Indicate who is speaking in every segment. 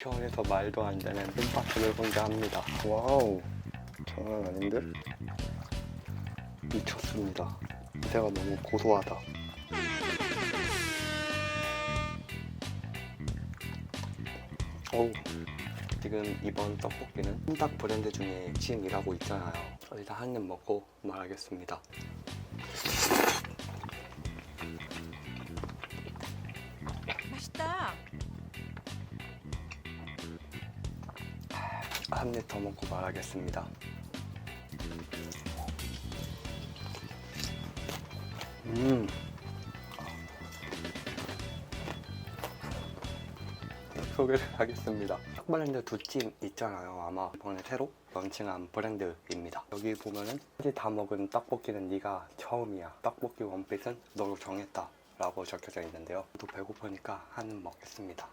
Speaker 1: 시원해서 말도 안 되는 홈파트를 혼자 합니다. 와우, 장난 아닌데? 미쳤습니다. 냄새가 너무 고소하다. 어우, 지금 이번 떡볶이는 홈닭 브랜드 중에 지금 일하고 있잖아요. 일단 한 입 먹고 말하겠습니다. 한 입 더 먹고 말하겠습니다. 음. 소개를 하겠습니다. 탁브랜드 두찜 있잖아요. 아마 이번에 새로 런칭한 브랜드입니다. 여기 보면은 어제 다 먹은 떡볶이는 네가 처음이야. 떡볶이 원빛은 너로 정했다. 라고 적혀져 있는데요. 또 배고프니까 한입 먹겠습니다.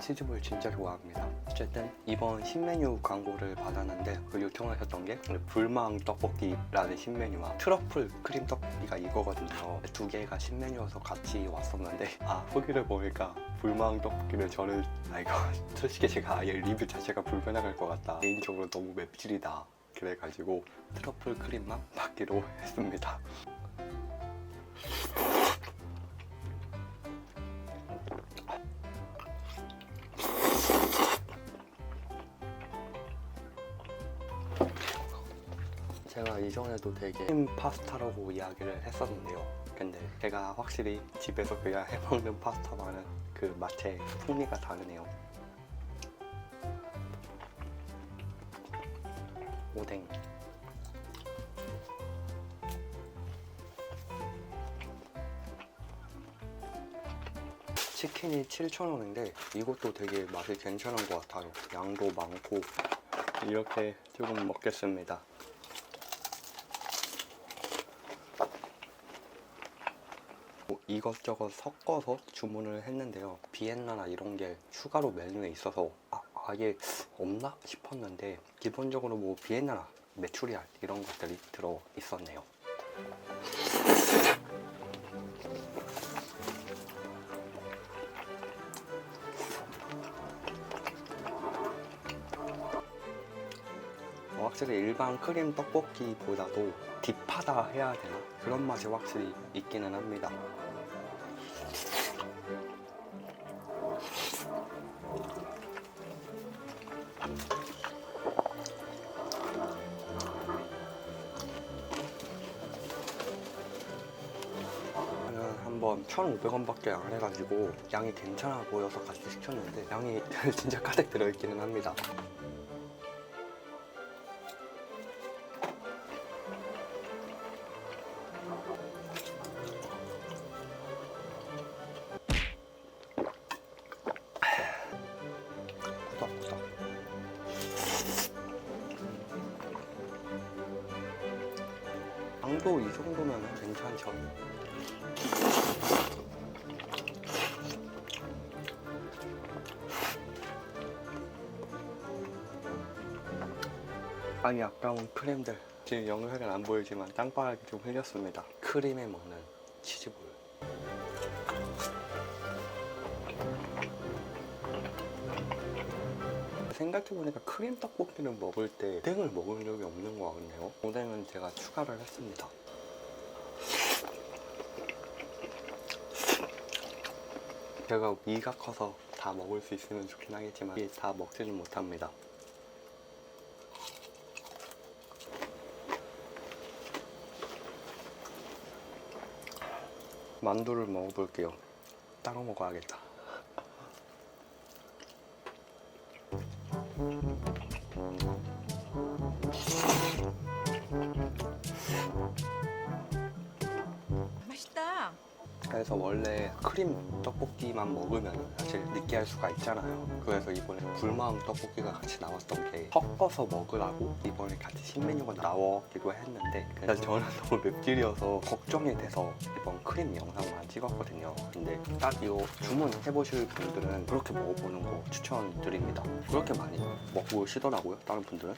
Speaker 1: 치즈볼 진짜 좋아합니다. 어쨌든 이번 신메뉴 광고를 받았는데 그 요청하셨던 게 불망 떡볶이라는 신메뉴와 트러플 크림 떡볶이가 이거거든요. 두 개가 신메뉴여서 같이 왔었는데 아 후기를 보니까 불망 떡볶이는 저는 아 이거 솔직히 제가 아예 리뷰 자체가 불편할 것 같다. 개인적으로 너무 맵찔이다. 그래가지고 트러플 크림만 받기로 했습니다. 제가 이전에도 되게 햄 파스타라고 이야기를 했었는데요. 근데 제가 확실히 집에서 그냥 해먹는 파스타와는 그 맛의 풍미가 다르네요. 오뎅. 치킨이 7,000원인데 이것도 되게 맛이 괜찮은 것 같아요. 양도 많고 이렇게 조금 먹겠습니다. 뭐 이것저것 섞어서 주문을 했는데요. 비엔나나 이런 게 추가로 메뉴에 있어서 아, 아예 없나 싶었는데 기본적으로 뭐 비엔나나 메추리알 이런 것들이 들어 있었네요. 어, 확실히 일반 크림 떡볶이보다도 딥하다 해야 되나? 그런 맛이 확실히 있기는 합니다. 한번 1,500원밖에 안 해가지고 양이 괜찮아 보여서 같이 시켰는데 양이 진짜 가득 들어있기는 합니다. 양도 이 정도면 괜찮죠. 아니 아까운 크림들 지금 영상은 안 보이지만 땅바닥에 좀 흘렸습니다. 크림에 먹는 치즈볼. 생각해보니까 크림 떡볶이를 먹을 때 오뎅을 먹은 적이 없는 것 같네요. 오뎅은 제가 추가를 했습니다. 제가 위가 커서 다 먹을 수 있으면 좋긴 하겠지만 다 먹지는 못합니다. 만두를 먹어볼게요. 따로 먹어야겠다. 그래서 원래 크림 떡볶이만 먹으면 사실 느끼할 수가 있잖아요. 그래서 이번에 불마음 떡볶이가 같이 나왔던 게 섞어서 먹으라고 이번에 같이 신메뉴가 나왔기도 했는데 그냥 저는 너무 맵찔이어서 걱정이 돼서 이번 크림 영상만 찍었거든요. 근데 딱 이거 주문해보실 분들은 그렇게 먹어보는 거 추천드립니다. 그렇게 많이 먹으시더라고요. 다른 분들은.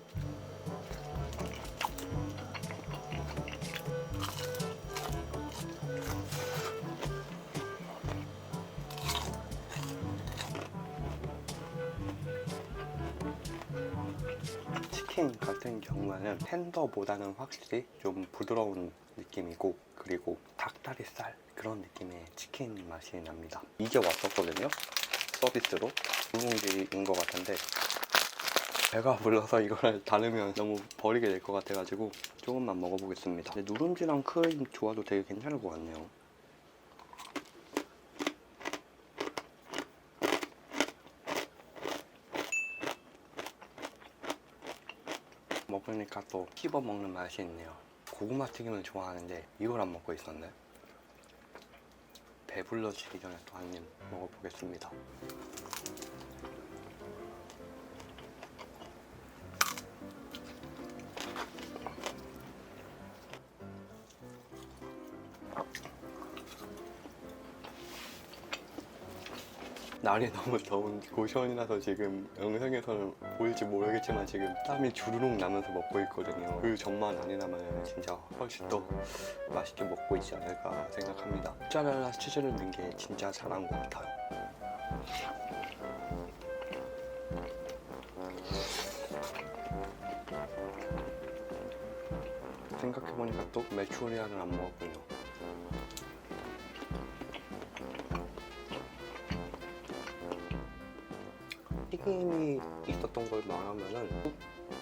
Speaker 1: 치킨 같은 경우에는 텐더보다는 확실히 좀 부드러운 느낌이고 그리고 닭다리살 그런 느낌의 치킨 맛이 납니다. 이게 왔었거든요. 서비스로 불고기인 것 같은데 배가 불러서 이걸 다르면 너무 버리게 될 것 같아가지고 조금만 먹어보겠습니다. 누룽지랑 크림 좋아도 되게 괜찮을 것 같네요. 먹으니까 또 씹어 먹는 맛이 있네요. 고구마 튀김을 좋아하는데 이걸 안 먹고 있었네. 배불러지기 전에 또 한 입 먹어보겠습니다. 날이 너무 더운 고시원이라서 지금 영상에서는 보일지 모르겠지만 지금 땀이 주르륵 나면서 먹고 있거든요. 그 전만 아니라면 진짜 훨씬 더 맛있게 먹고 있지 않을까 생각합니다. 모짜렐라 치즈를 넣은 게 진짜 잘한 것 같아요. 생각해보니까 또 메추리알을 안 먹었군요. 튀김이 있었던 걸 말하면은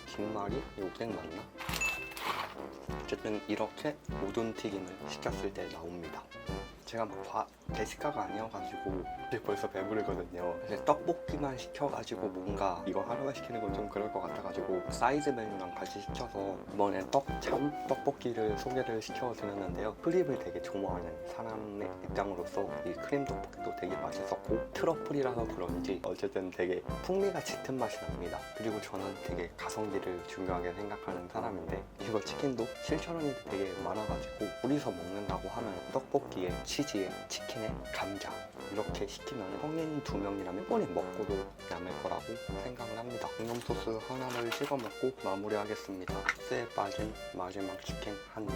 Speaker 1: 김말이 요생 맞나? 어쨌든 이렇게 모든 튀김을 시켰을 때 나옵니다. 제가 막 과- 대식가가 아니어가지고 벌써 배부르거든요. 이제 떡볶이만 시켜가지고 뭔가 이거 하루에 시키는 건 좀 그럴 것 같아가지고 사이드 메뉴랑 같이 시켜서 이번에 떡참 떡볶이를 소개를 시켜드렸는데요. 크림을 되게 좋아하는 사람의 입장으로서 이 크림 떡볶이도 되게 맛있었고 트러플이라서 그런지 어쨌든 되게 풍미가 짙은 맛이 납니다. 그리고 저는 되게 가성비를 중요하게 생각하는 사람인데 이거 치킨도 7,000원이 되게 많아가지고 둘이서 먹는다고 하면 떡볶이에 치즈에 치킨에 감자 이렇게 시키면 성인 두 명이라면 한 번에 먹고도 남을 거라고 생각을 합니다. 양념 소스 하나를 찍어 먹고 마무리하겠습니다. 쇠에 빠진 마지막 치킨 한 입.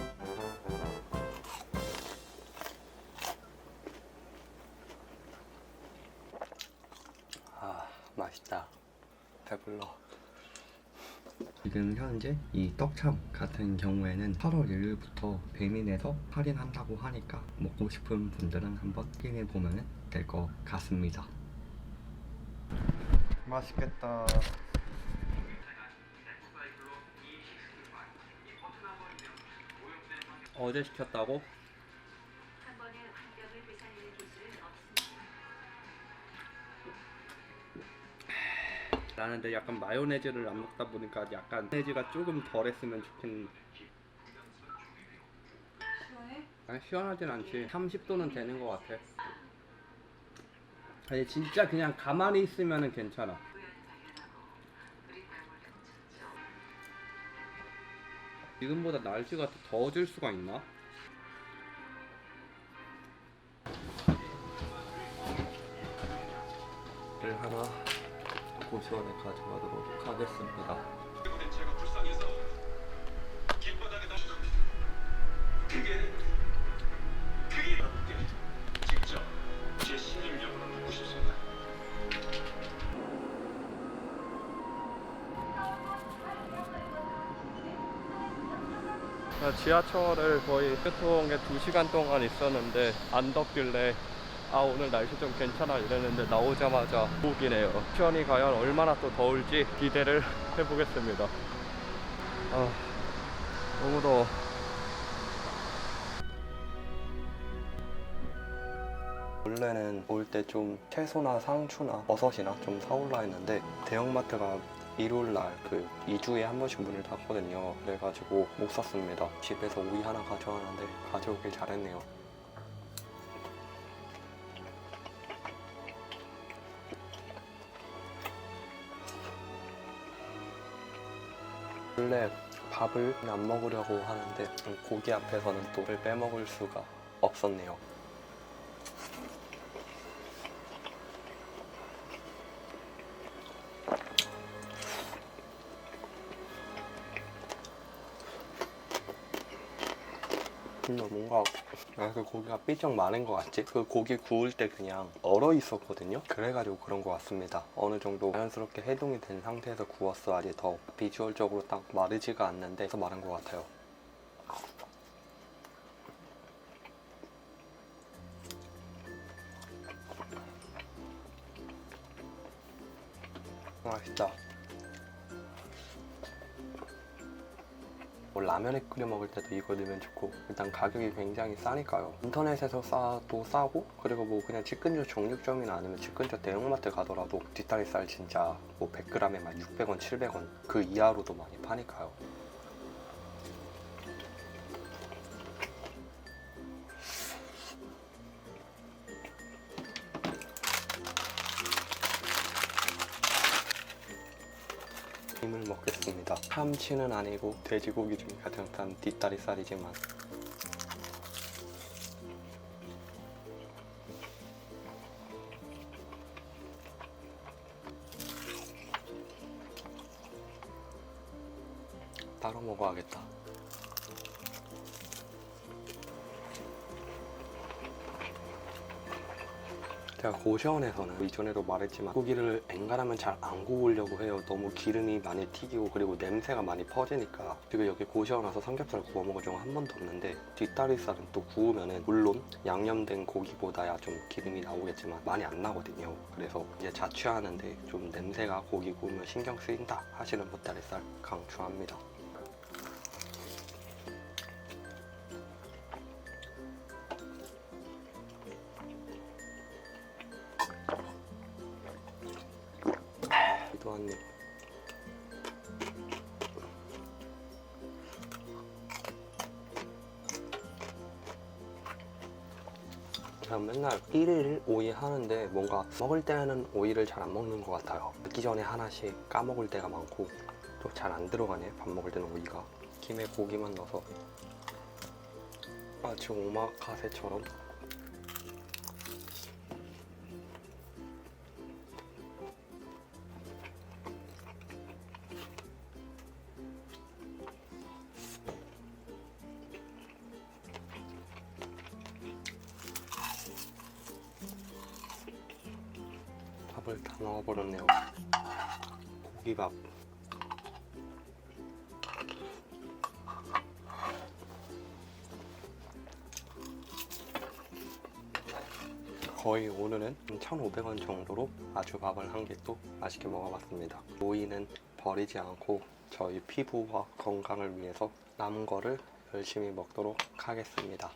Speaker 1: 아 맛있다. 배불러. 지금 현재 이 떡참 같은 경우에는 8월 1일부터 배민에서 할인한다고 하니까 먹고 싶은 분들은 한번 확인해 보면 될 것 같습니다. 맛있겠다. 어제 시켰다고?
Speaker 2: 나는 근데 약간 마요네즈를 안 먹다 보니까 약간 마요네즈가 조금 덜했으면 좋겠는
Speaker 3: 시원해?
Speaker 2: 아니 시원하진 않지 30도는 되는 것 같아 아니 진짜 그냥 가만히 있으면은 괜찮아 지금보다 날씨가 더 더워질 수가 있나?
Speaker 1: 를 하나 고시원에 가져가도록 하겠습니다.
Speaker 4: 싶습니다.
Speaker 2: 지하철을 거의 교통에 2시간 동안 있었는데 안 덥길래 아 오늘 날씨 좀 괜찮아 이랬는데 나오자마자 우기네요 시원이 과연 얼마나 또 더울지 기대를 해보겠습니다 아 너무 더워
Speaker 1: 원래는 올 때 좀 채소나 상추나 버섯이나 좀 사올라 했는데 대형마트가 일요일 날그 2주에 한 번씩 문을 닫거든요. 그래가지고 못 샀습니다. 집에서 오이 하나 가져왔는데 가져오길 잘했네요. 원래 밥을 안 먹으려고 하는데 고기 앞에서는 또 빼먹을 수가 없었네요. 근데 뭔가 아, 그 고기가 삐쩍 마른 것 같지? 그 고기 구울 때 그냥 얼어 있었거든요? 그래가지고 그런 것 같습니다. 어느 정도 자연스럽게 해동이 된 상태에서 구웠어야지 더 비주얼적으로 딱 마르지가 않는데 그래서 마른 것 같아요. 라면에 끓여 먹을 때도 이거 넣으면 좋고 일단 가격이 굉장히 싸니까요. 인터넷에서 싸도 싸고 그리고 뭐 그냥 집 근처 정육점이나 아니면 집 근처 대형마트 가더라도 뒷다리살 진짜 뭐 100g에 막 600원 700원 그 이하로도 많이 파니까요 먹겠습니다. 참치는 아니고 돼지고기 중에 가장 단 뒷다리살이지만 따로 먹어야겠다. 제가 고시원에서는 이전에도 말했지만 고기를 엔간하면 잘 안 구우려고 해요. 너무 기름이 많이 튀기고 그리고 냄새가 많이 퍼지니까 지금 여기 고시원 와서 삼겹살 구워 먹은 적은 한 번도 없는데 뒷다리살은 또 구우면은 물론 양념된 고기보다야 좀 기름이 나오겠지만 많이 안 나거든요. 그래서 이제 자취하는데 좀 냄새가 고기 구우면 신경 쓰인다 하시는 뒷다리살 강추합니다. 한 입. 제가 맨날 1일 오이 하는데 뭔가 먹을 때는 오이를 잘 안 먹는 것 같아요. 먹기 전에 하나씩 까먹을 때가 많고 또 잘 안 들어가네 밥 먹을 때는 오이가 김에 고기만 넣어서 마치 오마카세처럼 오늘은 1,500원 정도로 아주 밥을 한 개 또 맛있게 먹어봤습니다. 오이는 버리지 않고 저희 피부와 건강을 위해서 남은 거를 열심히 먹도록 하겠습니다.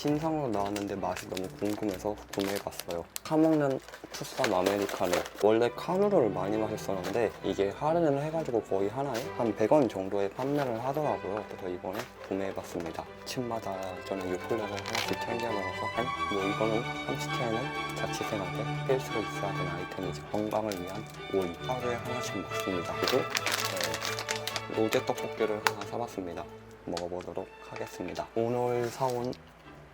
Speaker 1: 신상으로 나왔는데 맛이 너무 궁금해서 구매해봤어요. 카먹는 푸쌈 아메리카노. 원래 카누르를 많이 마셨었는데 이게 할인을 해가지고 거의 하나에 한 100원 정도에 판매를 하더라고요. 그래서 이번에 구매해봤습니다. 아침마다 저는 요플레를 하나씩 챙겨 먹어서 아니, 뭐 이거는 햄스터에는 자취생한테 필수로 있어야 되는 아이템이죠. 건강을 위한 오이. 하루에 하나씩 먹습니다. 그리고 어, 로제 떡볶이를 하나 사봤습니다. 먹어보도록 하겠습니다. 오늘 사온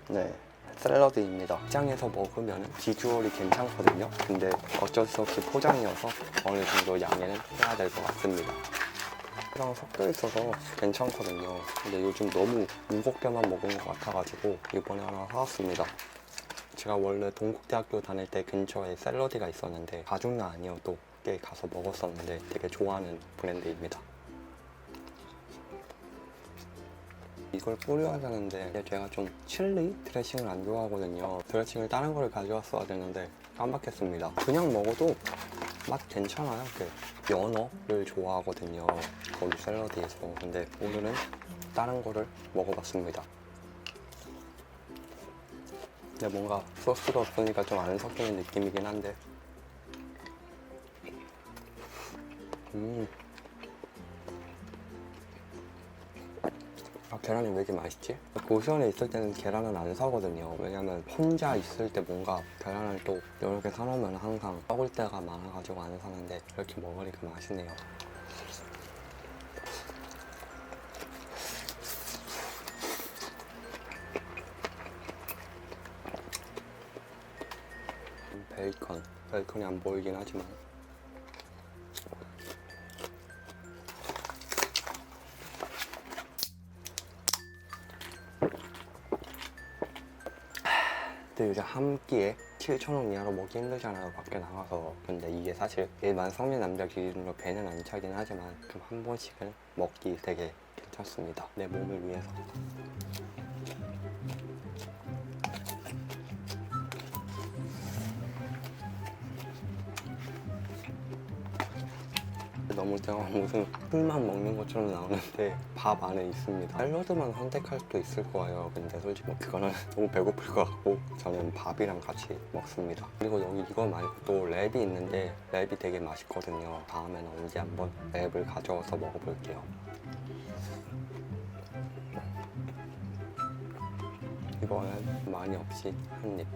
Speaker 1: 네 샐러드입니다. 시장에서 먹으면 비주얼이 괜찮거든요. 근데 어쩔 수 없이 포장이어서 어느 정도 양해는 해야 될 것 같습니다. 이랑 섞여 있어서 괜찮거든요. 근데 요즘 너무 무겁게만 먹은 것 같아가지고 이번에 하나 사왔습니다. 제가 원래 동국대학교 다닐 때 근처에 샐러디가 있었는데 가족은 아니어도 꽤 가서 먹었었는데 되게 좋아하는 브랜드입니다. 이걸 뿌려야 되는데 제가 좀 칠리 드레싱을 안 좋아하거든요. 드레싱을 다른 거를 가져왔어야 되는데 깜빡했습니다. 그냥 먹어도 맛 괜찮아요. 그 연어를 좋아하거든요. 거기 샐러드에서. 근데 오늘은 다른 거를 먹어봤습니다. 근데 뭔가 소스가 없으니까 좀 안 섞이는 느낌이긴 한데 음 아, 계란이 왜 이렇게 맛있지? 고시원에 있을 때는 계란을 안 사거든요. 왜냐면 혼자 있을 때 뭔가 계란을 또 여러 개 사놓으면 항상 썩을 때가 많아가지고 안 사는데 이렇게 먹으니까 맛있네요. 베이컨. 베이컨이 안 보이긴 하지만 근데 요즘 한 끼에 7,000원 이하로 먹기 힘들잖아요. 밖에 나가서. 근데 이게 사실 일반 성인 남자 기준으로 배는 안 차긴 하지만 그럼 한 번씩은 먹기 되게 괜찮습니다. 내 몸을 위해서 너무 제가 무슨 풀만 먹는 것처럼 나오는데 밥 안에 있습니다. 샐러드만 선택할 수도 있을 거예요. 근데 솔직히 뭐 그거는 너무 배고플 것 같고 저는 밥이랑 같이 먹습니다. 그리고 여기 이거 말고 또 랩이 있는데 랩이 되게 맛있거든요. 다음에는 언제 한번 랩을 가져와서 먹어볼게요. 이거는 많이 없이 한 입.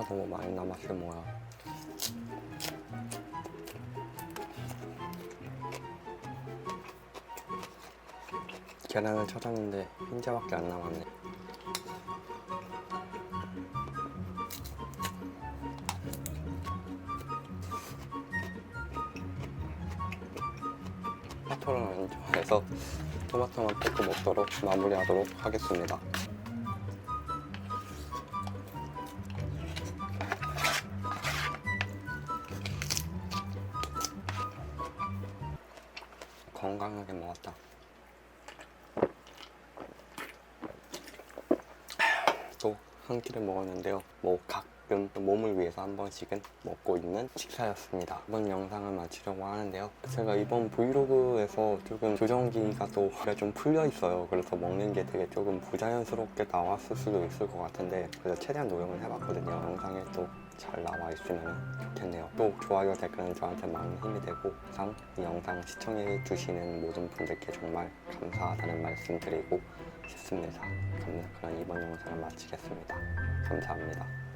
Speaker 1: 채소가 너무 많이 남았을 뭐야. 계란을 찾았는데 흰자밖에 안 남았네. 토마토를 안 좋아해서 토마토만 볶고 먹도록 마무리하도록 하겠습니다. 뭐 가끔 몸을 위해서 한 번씩은 먹고 있는 식사였습니다. 이번 영상을 마치려고 하는데요. 제가 이번 브이로그에서 조금 조정기가 또좀 풀려 있어요. 그래서 먹는 게 되게 조금 부자연스럽게 나왔을 수도 있을 것 같은데 그래서 최대한 노력을 해봤거든요. 영상에 또 잘 나와 있으면 좋겠네요. 또 좋아요, 댓글은 저한테 많은 힘이 되고 항상 이 영상 시청해 주시는 모든 분들께 정말 감사하다는 말씀 드리고 싶습니다. 그럼 이번 영상을 마치겠습니다. 감사합니다.